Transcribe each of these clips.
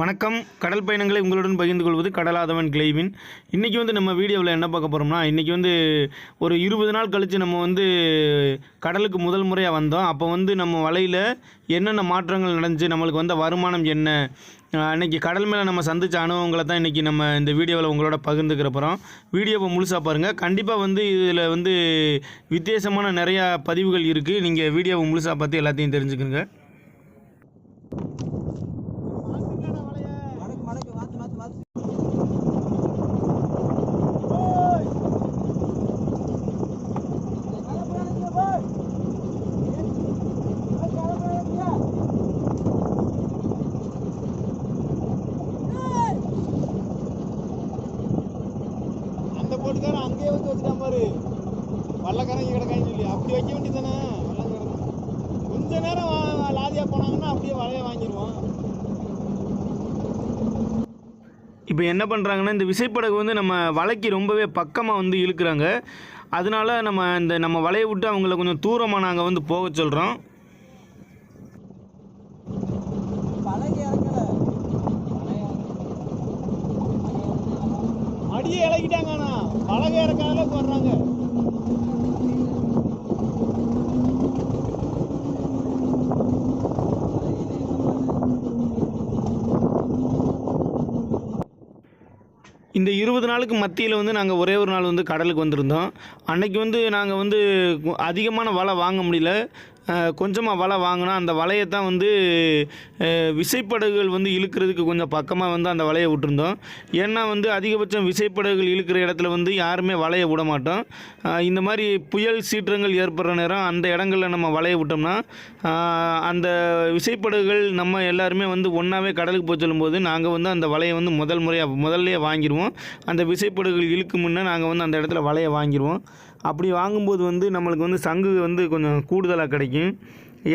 வணக்கம். கடல் பயணங்களை உங்களுடன் பகிர்ந்து கொள்வது கடலாதவன் கிளைவின். இன்றைக்கி வந்து நம்ம வீடியோவில் என்ன பார்க்க போகிறோம்னா இன்றைக்கி வந்து ஒரு இருபது நாள் கழித்து நம்ம வந்து கடலுக்கு முதல் முறையாக வந்தோம். அப்போ வந்து நம்ம வலையில் என்னென்ன மாற்றங்கள் நடந்துச்சு நம்மளுக்கு வந்த வருமானம் என்ன அன்றைக்கி கடல் மேலே நம்ம சந்திச்ச அனுபவங்களை தான் இன்றைக்கி நம்ம இந்த வீடியோவில் உங்களோட பகிர்ந்துக்கிற போகிறோம் வீடியோவை முழுசாக பாருங்கள் கண்டிப்பாக வந்து இதில் வந்து வித்தியாசமான நிறையா பதிவுகள் இருக்குது நீங்கள் வீடியோவை முழுசாக பார்த்து எல்லாத்தையும் தெரிஞ்சுக்கோங்க மடக்கு மடக்கு மாத்து மாத்து மாத்து அந்த போட்டுக்காரன் அங்கேயே வந்து வச்சுட்டான் பாரு வள்ளக்காரன் இங்கே கிடக்கான்னு சொல்லி அப்படி வைக்க வேண்டியதானே வள்ளக்காரன் கொஞ்ச நேரம் வா- லாதியா போனாங்கன்னா அப்படியே வலைய வாங்கிடுவான் இப்போ என்ன பண்ணுறாங்கன்னா இந்த விசைப்படகு வந்து நம்ம வலைக்கு ரொம்பவே பக்கமாக வந்து இழுக்கிறாங்க. அதனால நம்ம இந்த நம்ம வலையை விட்டு அவங்கள கொஞ்சம் தூரமாக நாங்கள் வந்து போக சொல்கிறோம் பழகி அடியே இறக்கிட்டாங்க ஆனா பலகை இறக்காத போடுறாங்க. இந்த இருபது நாளுக்கு மத்தியில் வந்து நாங்கள் ஒரே ஒரு நாள் வந்து கடலுக்கு வந்திருந்தோம். அன்னைக்கு வந்து நாங்கள் வந்து அதிகமான வலை வாங்க முடியல. கொஞ்சமாக வலை வாங்கினா அந்த வலையை தான் வந்து விசைப்படகுகள் வந்து இழுக்கிறதுக்கு கொஞ்சம் பக்கமாக வந்து அந்த வலையை விட்டுருந்தோம். ஏன்னா வந்து அதிகபட்சம் விசைப்படகுகள் இழுக்கிற இடத்துல வந்து யாருமே வலையை விட மாட்டோம். இந்த மாதிரி புயல் சீற்றங்கள் ஏற்படுற நேரம் அந்த இடங்களில் நம்ம வலையை விட்டோம்னா அந்த விசைப்படகுகள் நம்ம எல்லாருமே வந்து ஒன்றாவே கடலுக்கு போய் சொல்லும்போது நாங்கள் வந்து அந்த வலையை வந்து முதல் முறையாக முதல்லையே வாங்கிடுவோம். அந்த விசைப்படகுகள் இழுக்கு முன்னே நாங்கள் வந்து அந்த இடத்துல வலையை வாங்கிடுவோம். அப்படி வாங்கும்போது வந்து நம்மளுக்கு வந்து சங்கு வந்து கொஞ்சம் கூடுதலாக கிடைக்கும்.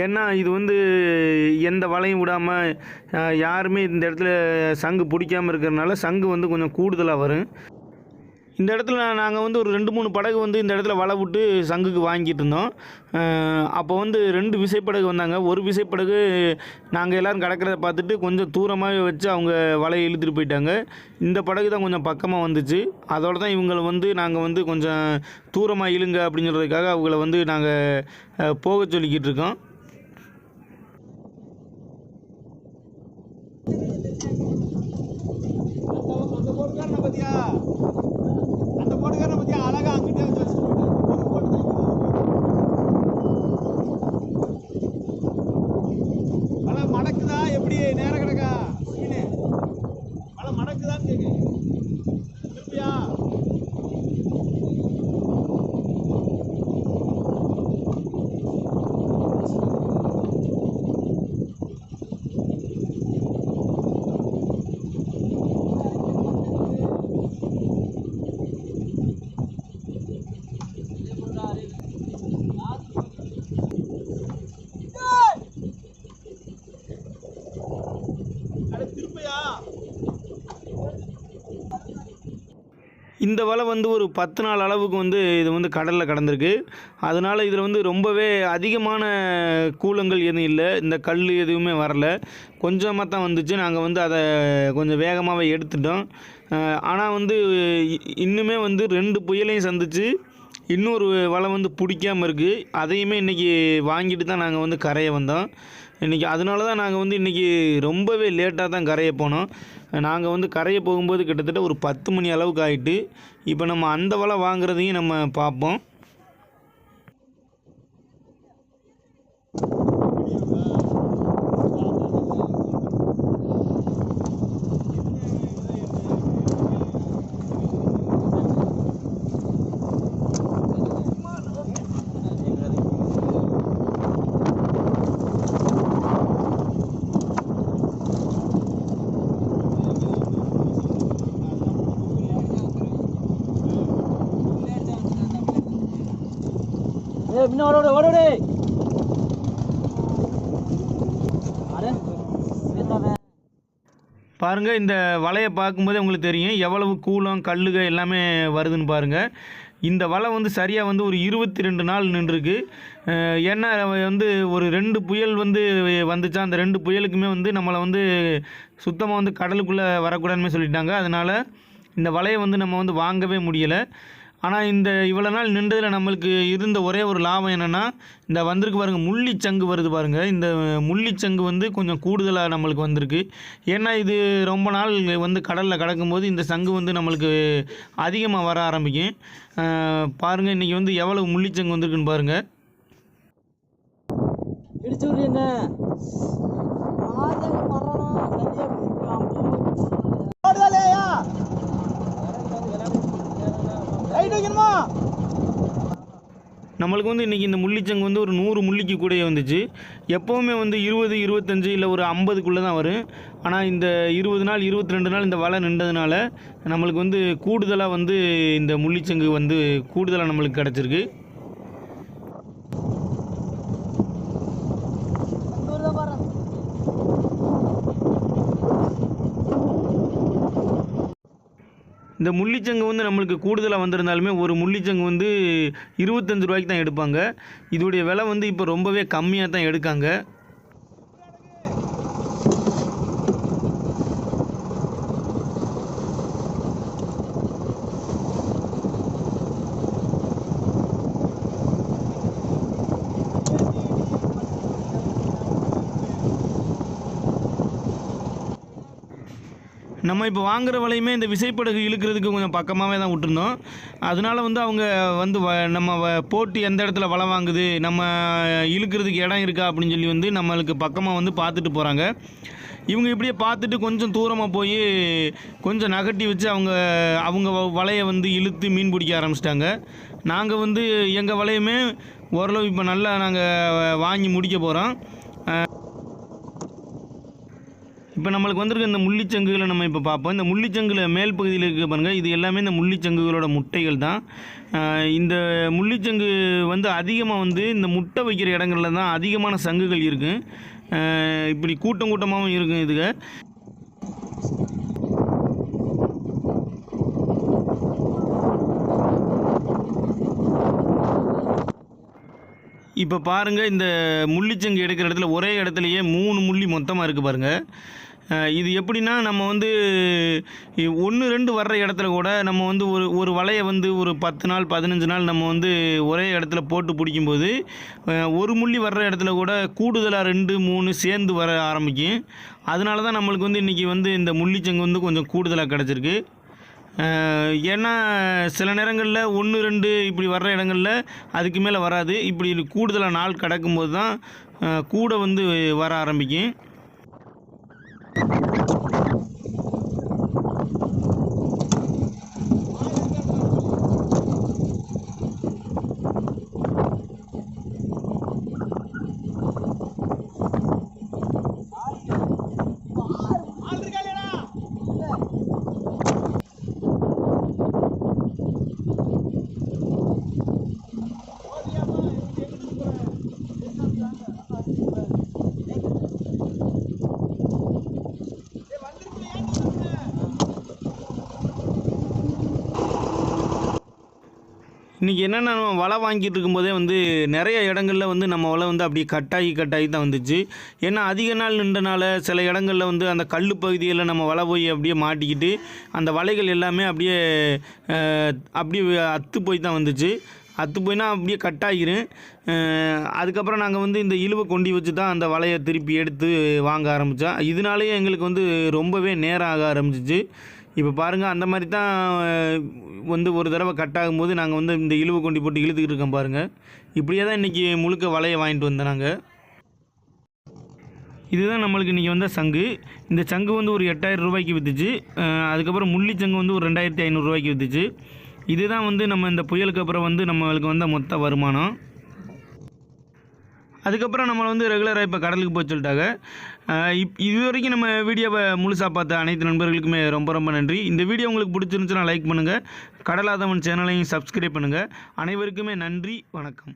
ஏன்னா இது வந்து எந்த வலையும் விடாமல் யாருமே இந்த இடத்துல சங்கு பிடிக்காம இருக்கிறதுனால சங்கு வந்து கொஞ்சம் கூடுதலாக வரும். இந்த இடத்துல நாங்கள் வந்து ஒரு ரெண்டு மூணு படகு வந்து இந்த இடத்துல வலை விட்டு சங்குக்கு வாங்கிட்டு இருந்தோம். அப்போ வந்து ரெண்டு விசைப்படகு வந்தாங்க. ஒரு விசைப்படகு நாங்கள் எல்லோரும் கிடக்கிறத பார்த்துட்டு கொஞ்சம் தூரமாகவே வச்சு அவங்க வலையை இழுத்துட்டு போயிட்டாங்க. இந்த படகு தான் கொஞ்சம் பக்கமாக வந்துச்சு. அதோட தான் இவங்களை வந்து நாங்கள் வந்து கொஞ்சம் தூரமாக இழுங்க அப்படின்னு சொல்கிறதுக்காக அவங்கள வந்து நாங்கள் போக சொல்லிக்கிட்டு இருக்கோம். அந்த போட்டுக்காரனை பத்தியா அந்த போட்டுக்காரனை பத்தியா அழகா அங்கிட்டே வச்சு வச்சுட்டு போயிட்டான். ஒரு போட்டு தான் இருக்குது. வலை மடக்குதா எப்படி நேர கிடக்கா மீனு வலை மடக்குதான்னு கேக்கு திருப்பியா அட திருப்பியா இந்த வலை வந்து ஒரு பத்து நாள் அளவுக்கு வந்து இது வந்து கடலில் கடந்திருக்கு. அதனால் இதில் வந்து ரொம்பவே அதிகமான கூலங்கள் எதுவும் இல்லை. இந்த கல் எதுவுமே வரல. கொஞ்சமாக தான் வந்துச்சு. நாங்கள் வந்து அதை கொஞ்சம் வேகமாகவே எடுத்துட்டோம். ஆனால் வந்து இ- இன்னுமே வந்து ரெண்டு புயலையும் சந்திச்சு இன்னொரு வலை வந்து பிடிக்காமல் இருக்குது அதையுமே இன்றைக்கி வாங்கிட்டு தான் நாங்கள் வந்து கரையை வந்தோம். இன்றைக்கி அதனால தான் நாங்கள் வந்து இன்றைக்கி ரொம்பவே லேட்டாக தான் கரையை போனோம். நாங்கள் வந்து கரையை போகும்போது கிட்டத்தட்ட ஒரு பத்து மணி அளவுக்கு ஆயிட்டு இப்போ நம்ம அந்த வலை வாங்குறதையும் நம்ம பார்ப்போம். முன்ன ஓட ஓட ஓட பாருங்கள் இந்த வலையை பார்க்கும்போதே உங்களுக்கு தெரியும் எவ்வளவு கூலம் கல்லுக எல்லாமே வருதுன்னு பாருங்கள் இந்த வலை வந்து சரியாக வந்து ஒரு இருபத்தி ரெண்டு நாள் நின்றுருக்கு. ஏன்னா வந்து ஒரு ரெண்டு புயல் வந்து வந்துச்சா அந்த ரெண்டு புயலுக்குமே வந்து நம்மளை வந்து சுத்தமாக வந்து கடலுக்குள்ளே வரக்கூடாதுன்னு சொல்லிட்டாங்க. அதனால் இந்த வலையை வந்து நம்ம வந்து வாங்கவே முடியலை. ஆனால் இந்த இவ்வளோ நாள் நின்றதில் நம்மளுக்கு இருந்த ஒரே ஒரு லாபம் என்னென்னா இந்த வந்திருக்கு பாருங்கள் முள்ளிச்சங்கு வருது பாருங்கள் இந்த முள்ளிச்சங்கு வந்து கொஞ்சம் கூடுதலாக நம்மளுக்கு வந்திருக்கு. ஏன்னா இது ரொம்ப நாள் வந்து கடலில் கிடக்கும்போது இந்த சங்கு வந்து நம்மளுக்கு அதிகமாக வர ஆரம்பிக்கும். பாருங்கள் இன்றைக்கி வந்து எவ்வளவு முள்ளிச்சங்கு வந்திருக்குன்னு பாருங்கள் என்ன மரணம். சரியா ரைட் நம்மளுக்கு வந்து இன்றைக்கி இந்த முள்ளிச்சங்கு வந்து ஒரு நூறு முள்ளிக்கு கூடயே வந்துச்சு. எப்போவுமே வந்து இருபது இருபத்தஞ்சு இல்லை ஒரு ஐம்பதுக்குள்ளே தான் வரும். ஆனால் இந்த இருபது நாள் இருபத்தி ரெண்டு நாள் இந்த வலை நின்றதுனால நம்மளுக்கு வந்து கூடுதலாக வந்து இந்த முள்ளிச்சங்கு வந்து கூடுதலாக நம்மளுக்கு கிடச்சிருக்கு. இந்த முள்ளிச்சங்கு வந்து நம்மளுக்கு கூடுதலாக வந்திருந்தாலுமே ஒரு முள்ளிச்சங்கு வந்து இருபத்தஞ்சு ரூபாய்க்கு தான் எடுப்பாங்க. இதோடைய விலை வந்து இப்போ ரொம்பவே கம்மியாக தான் எடுக்காங்க. நம்ம இப்போ வாங்குற வலையுமே இந்த விசைப்படகு இழுக்கிறதுக்கு கொஞ்சம் பக்கமாகவே தான் விட்டுருந்தோம். அதனால வந்து அவங்க வந்து வ- நம்ம வ- போட்டு எந்த இடத்துல வலை வாங்குது நம்ம இழுக்கிறதுக்கு இடம் இருக்கா அப்படின்னு சொல்லி வந்து நம்மளுக்கு பக்கமாக வந்து பார்த்துட்டு போகிறாங்க இவங்க இப்படியே பார்த்துட்டு கொஞ்சம் தூரமாக போய் கொஞ்சம் நகட்டி வச்சு அவங்க அவங்க வ- வலையை வந்து இழுத்து மீன் பிடிக்க ஆரம்பிச்சிட்டாங்க. நாங்கள் வந்து எங்கள் வலையுமே ஓரளவு இப்போ நல்லா நாங்கள் வாங்கி முடிக்க போகிறோம் இப்போ நம்மளுக்கு வந்திருக்க இந்த முள்ளிச்சங்குகளை நம்ம இப்போ பார்ப்போம். இந்த முள்ளிச்சங்குல மேல் பகுதியில் இருக்க பாருங்கள் இது எல்லாமே இந்த முள்ளிச்சங்குகளோட முட்டைகள் தான். இந்த முள்ளிச்சங்கு வந்து அதிகமாக வந்து இந்த முட்டை வைக்கிற இடங்கள்ல தான் அதிகமான சங்குகள் இருக்குது இப்படி கூட்டம் கூட்டமாகவும் இருக்கும் இதுக்கு இப்போ பாருங்கள் இந்த முள்ளிச்சங்கு எடுக்கிற இடத்துல ஒரே இடத்துலையே மூணு முள்ளி மொத்தமாக இருக்குது பாருங்கள் இது எப்படின்னா நம்ம வந்து ஒன்று ரெண்டு வர்ற இடத்துல கூட நம்ம வந்து ஒரு ஒரு வலையை வந்து ஒரு பத்து நாள் பதினஞ்சு நாள் நம்ம வந்து ஒரே இடத்துல போட்டு பிடிக்கும்போது ஒரு முள்ளி வர்ற இடத்துல கூட கூடுதலாக ரெண்டு மூணு சேர்ந்து வர ஆரம்பிக்கும். அதனால தான் நம்மளுக்கு வந்து இன்றைக்கி வந்து இந்த முள்ளிச்சங்கு வந்து கொஞ்சம் கூடுதலாக கிடச்சிருக்கு. ஏன்னா சில நேரங்களில் ஒன்று ரெண்டு இப்படி வர்ற இடங்களில் அதுக்கு மேலே வராது. இப்படி கூடுதலாக நாள் கடக்கும்போது தான் கூட வந்து வர ஆரம்பிக்கும். இன்றைக்கி என்னென்னா நம்ம வலை வாங்கிட்டு இருக்கும்போதே வந்து நிறைய இடங்களில் வந்து நம்ம வலை வந்து அப்படியே கட்டாகி கட்டாகி தான் வந்துச்சு. ஏன்னா அதிக நாள் நின்றனால சில இடங்களில் வந்து அந்த கல் பகுதியில் நம்ம வலை போய் அப்படியே மாட்டிக்கிட்டு அந்த வலைகள் எல்லாமே அப்படியே அப்படியே அத்து போய் தான் வந்துச்சு. அத்து போய்னா அப்படியே கட் ஆகிரும் அதுக்கப்புறம் நாங்கள் வந்து இந்த இழுவை கொண்டி வச்சு தான் அந்த வலையை திருப்பி எடுத்து வாங்க ஆரம்பித்தோம் இதனாலேயே எங்களுக்கு வந்து ரொம்பவே நேரம் ஆக ஆரம்பிச்சிச்சு. இப்போ பாருங்கள் அந்த மாதிரி தான் வந்து ஒரு தடவை கட் ஆகும்போது நாங்கள் வந்து இந்த இழுவு கொண்டி போட்டு இழுத்துக்கிட்டு இருக்கோம் பாருங்கள் இப்படியே தான் இன்றைக்கி முழுக்க வலையை வாங்கிட்டு வந்தோம் நாங்கள் இதுதான் நம்மளுக்கு இன்றைக்கி வந்த சங்கு. இந்த சங்கு வந்து ஒரு எட்டாயிரம் ரூபாய்க்கு விற்றுச்சு அதுக்கப்புறம் முள்ளி சங்கு வந்து ஒரு ரெண்டாயிரத்தி ஐநூறுரூவாய்க்கு விற்றுச்சு இதுதான் வந்து நம்ம இந்த புயலுக்கு அப்புறம் வந்து நம்மளுக்கு வந்த மொத்த வருமானம். அதுக்கப்புறம் நம்மளை வந்து ரெகுலராக இப்போ கடலுக்கு போய் சொல்லிட்டாங்க. இப் இது வரைக்கும் நம்ம வீடியோவை முழுசாக பார்த்த அனைத்து நண்பர்களுக்குமே ரொம்ப ரொம்ப நன்றி. இந்த வீடியோ உங்களுக்கு பிடிச்சிருந்துச்சுன்னா லைக் பண்ணுங்கள் கடலாதவன் சேனலையும் சப்ஸ்கிரைப் பண்ணுங்கள் அனைவருக்குமே நன்றி. வணக்கம்.